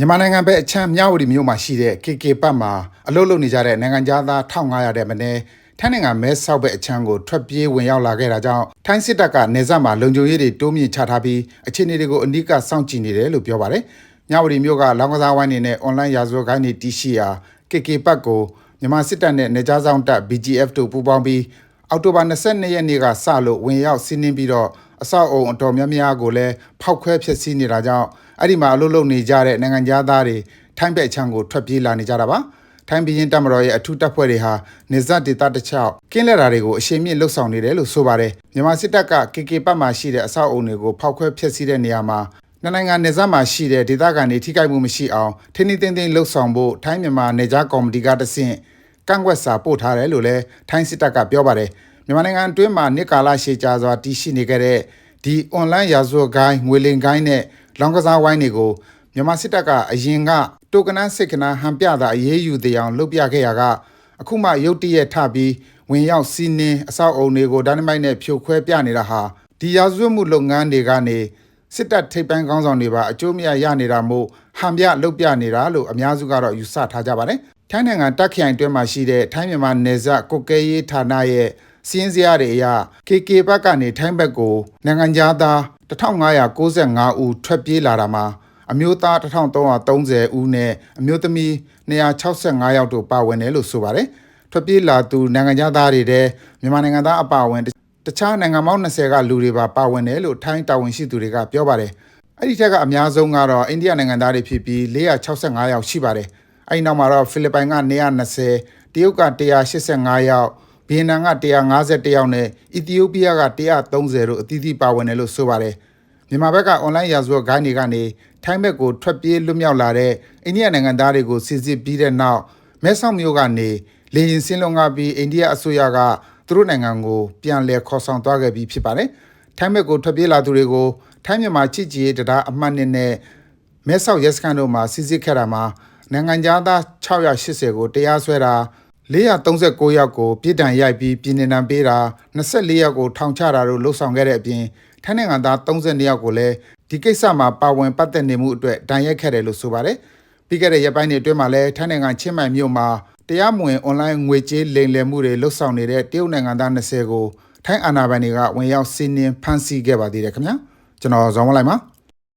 မြန်မာနိုင်ငံဘက်အချမ်းမြဝတီမြို့မှာရှိတဲ့ KK ပတ်မှာအလုပ်လုပ်နေကြတဲ့နိုင်ငံသား1500တဲ့မနေ့ထိုင်းနိုင်ငံမဲဆောက်ဘက်အချမ်းကိုထွက်ပြေးဝင်ရောက်လာခဲ့တာကြောင့်ထိုင်းစစ်တပ်ကနေဆက်မှာလုံခြုံရေးတွေတိုးမြင့်ချထားပြီးအခြေအနေတွေကိုအနီးကစောင့်ကြည့်နေတယ်လို့ပြောပါတယ်။မြဝတီမြို့ကလောင်းကစားဝိုင်းနေနဲ့အွန်လိုင်းရာဇဝတ်ဂိုင်းတွေတီးရှိရာ KK ပတ်ကိုမြန်မာစစ်တပ်နဲ့နေကြားဆောင်တပ် BGF တို့ပူးပေါင်းပြီးအောက်တိုဘာ22ရက်နေ့ကစလို့ဝင်ရောက်စီးနင်းပြီးတော့ အဆောက်အုံအတော်များများကိုလည်းဖောက်ခွဲဖျက်ဆီးနေတာကြောင့်အဲ့ဒီမှာအလုပ်လုပ်နေကြတဲ့နိုင်ငံသားတွေထိုင်းဘက်အချမ်းကိုထွက်ပြေးလာနေကြတာပါထိုင်းပြည်ရင်တပ်မတော်ရဲ့အထူးတပ်ဖွဲ့တွေဟာနေဇတ်ဒေသတစ်လျှောက်ကင်းလက်တာတွေကိုအရှိန်မြင့်လှုပ်ဆောင်နေတယ်လို့ဆိုပါတယ်မြန်မာစစ်တပ်က KK ပတ်မှာရှိတဲ့အဆောက်အုံတွေကိုဖောက်ခွဲဖျက်ဆီးတဲ့နေရာမှာနှစ်နိုင်ငံနေဇတ်မှာရှိတဲ့ဒေသခံတွေထိခိုက်မှုမရှိအောင်ထိန်းသိမ်းသိမ်းလှုပ်ဆောင်ဖို့ထိုင်းမြန်မာနေကြားကော်မတီကတဆင့်ကန့်ကွက်စာပို့ထားတယ်လို့လည်းထိုင်းစစ်တပ်ကပြောပါတယ် မြန်မာနိုင်ငံအတွင်းမှာနှစ်ကာလရှည်ကြာစွာတည်ရှိနေခဲ့တဲ့ဒီ online ရာဇဝတ်ဂိုင်းငွေလင်ဂိုင်းနဲ့လောင်းကစားဝိုင်းတွေကိုမြန်မာစစ်တပ်ကအရင်ကတိုကနန်းစိတ်ကနန်းဟန်ပြတာအရေးယူသေးအောင်လုပ်ပြခဲ့ရကအခုမှရုတ်တရက်ထပြီးဝင်ရောက်စီးနင်းအဆောက်အုံတွေကိုဒိုင်းမိုက်နဲ့ဖြိုခွဲပြနေတာဟာဒီရာဇဝတ်မှုလုပ်ငန်းတွေကနေစစ်တပ်ထိပ်ပိုင်းခေါင်းဆောင်တွေပါအကျိုးမရရနေတာမို့ဟန်ပြလုပ်ပြနေတာလို့အများစုကတော့ယူဆထားကြပါတယ်။ထိုင်းနိုင်ငံတက်ခိုင်တွင်းမှာရှိတဲ့ထိုင်းမြန်မာနယ်စပ်ကုတ်ကဲရေးဌာနရဲ့ စီးရင်စရာတွေအရ KK ဘက်ကနေထိုင်းဘက်ကိုနိုင်ငံသား1595ဦးထွက်ပြေးလာတာမှာအမျိုးသား1330ဦးနဲ့အမျိုးသမီး265ယောက်တို့ပါဝင်တယ်လို့ဆိုပါတယ်။ထွက်ပြေးလာသူနိုင်ငံသားတွေတဲ့မြန်မာနိုင်ငံသားအပါအဝင်တခြားနိုင်ငံပေါင်း20ကလူတွေပါပါဝင်တယ်လို့ထိုင်းတာဝန်ရှိသူတွေကပြောပါတယ်။အဲ့ဒီထက်ကအများဆုံးကတော့အိန္ဒိယနိုင်ငံသားတွေဖြစ်ပြီး465ယောက်ရှိပါတယ်။အဲ့ဒီနောက်မှာတော့ဖိလစ်ပိုင်က120တရုတ်က185ယောက် ဗီယက်နမ်က151ယောက်နဲ့အီသီယိုးပီးယားက130တို့အသီးသီးပါဝင်တယ်လို့ဆိုပါတယ်။မြန်မာဘက်ကအွန်လိုင်းရာဇဝတ်ဂိုင်းတွေကနေထိုင်းဘက်ကိုထွက်ပြေးလွတ်မြောက်လာတဲ့အိန္ဒိယနိုင်ငံသားတွေကိုစစ်စစ်ပြီးတဲ့နောက်မဲဆောက်မြို့ကနေလေရင်စင်းလုံးကားပြီးအိန္ဒိယအစိုးရကသူတို့နိုင်ငံကိုပြန်လည်ခေါ်ဆောင်သွားခဲ့ပြီးဖြစ်ပါတယ်။ထိုင်းဘက်ကိုထွက်ပြေးလာသူတွေကိုထိုင်းမြန်မာချစ်ကြည်ရေးတရားအမှတ်နှစ်နဲ့မဲဆောက်ရဲစခန်းတို့မှာစစ်စစ်ခဲ့တာမှာနိုင်ငံသား680ကိုတရားစွဲတာ 439ယောက်ကိုပြည်တံရိုက်ပြီးပြည်နေနံပေးတာ24ယောက်ကိုထောင်ချတာတို့လှုပ်ဆောင်ခဲ့တဲ့အပြင်ထိုင်းနိုင်ငံသား32ယောက်ကိုလည်းဒီကိစ္စမှာပါဝင်ပတ်သက်နေမှုအတွက်ဒဏ်ရိုက်ခဲ့တယ်လို့ဆိုပါတယ်။ပြီးခဲ့တဲ့ရက်ပိုင်းတွေအတွင်းမှာလည်းထိုင်းနိုင်ငံချင်းမိုင်မြို့မှာတရားမဝင်အွန်လိုင်းငွေကြေးလိမ်လည်မှုတွေလှုပ်ဆောင်နေတဲ့တရုတ်နိုင်ငံသား20ကိုထိုင်းအာဏာပိုင်တွေကဝင်ရောက်စီးနင်းဖမ်းဆီးခဲ့ပါသေးတယ်ခင်ဗျာ။ကျွန်တော်ဇော်မလိုက်ပါ